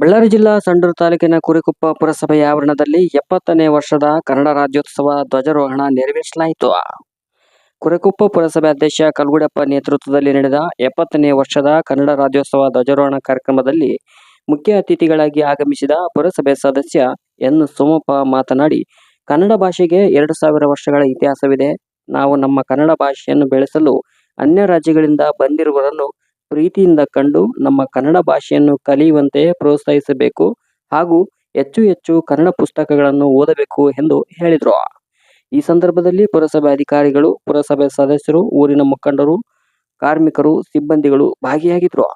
ಬಳ್ಳಾರಿ ಜಿಲ್ಲಾ ಸಂಡೂರು ತಾಲೂಕಿನ ಕುರಿಕುಪ್ಪ ಪುರಸಭೆಯ ಆವರಣದಲ್ಲಿ ಎಪ್ಪತ್ತನೇ ವರ್ಷದ ಕನ್ನಡ ರಾಜ್ಯೋತ್ಸವ ಧ್ವಜಾರೋಹಣ ನೆರವೇರಿಸಲಾಯಿತು. ಕುರಿಕುಪ್ಪ ಪುರಸಭೆ ಅಧ್ಯಕ್ಷ ಕಲ್ಗುಡಪ್ಪ ನೇತೃತ್ವದಲ್ಲಿ ನಡೆದ ಎಪ್ಪತ್ತನೇ ವರ್ಷದ ಕನ್ನಡ ರಾಜ್ಯೋತ್ಸವ ಧ್ವಜಾರೋಹಣ ಕಾರ್ಯಕ್ರಮದಲ್ಲಿ ಮುಖ್ಯ ಅತಿಥಿಗಳಾಗಿ ಆಗಮಿಸಿದ ಪುರಸಭೆ ಸದಸ್ಯ ಎನ್. ಸೋಮಪ್ಪ ಮಾತನಾಡಿ, ಕನ್ನಡ ಭಾಷೆಗೆ ಎರಡು ಸಾವಿರ ವರ್ಷಗಳ ಇತಿಹಾಸವಿದೆ. ನಾವು ನಮ್ಮ ಕನ್ನಡ ಭಾಷೆಯನ್ನು ಬೆಳೆಸಲು ಅನ್ಯ ರಾಜ್ಯಗಳಿಂದ ಬಂದಿರುವವರನ್ನು ಪ್ರೀತಿಯಿಂದ ಕಂಡು ನಮ್ಮ ಕನ್ನಡ ಭಾಷೆಯನ್ನು ಕಲಿಯುವಂತೆ ಪ್ರೋತ್ಸಾಹಿಸಬೇಕು ಹಾಗೂ ಹೆಚ್ಚು ಹೆಚ್ಚು ಕನ್ನಡ ಪುಸ್ತಕಗಳನ್ನು ಓದಬೇಕು ಎಂದು ಹೇಳಿದರು. ಈ ಸಂದರ್ಭದಲ್ಲಿ ಪುರಸಭೆ ಅಧಿಕಾರಿಗಳು, ಪುರಸಭೆ ಸದಸ್ಯರು, ಊರಿನ ಮುಖಂಡರು, ಕಾರ್ಮಿಕರು, ಸಿಬ್ಬಂದಿಗಳು ಭಾಗಿಯಾಗಿದ್ದರು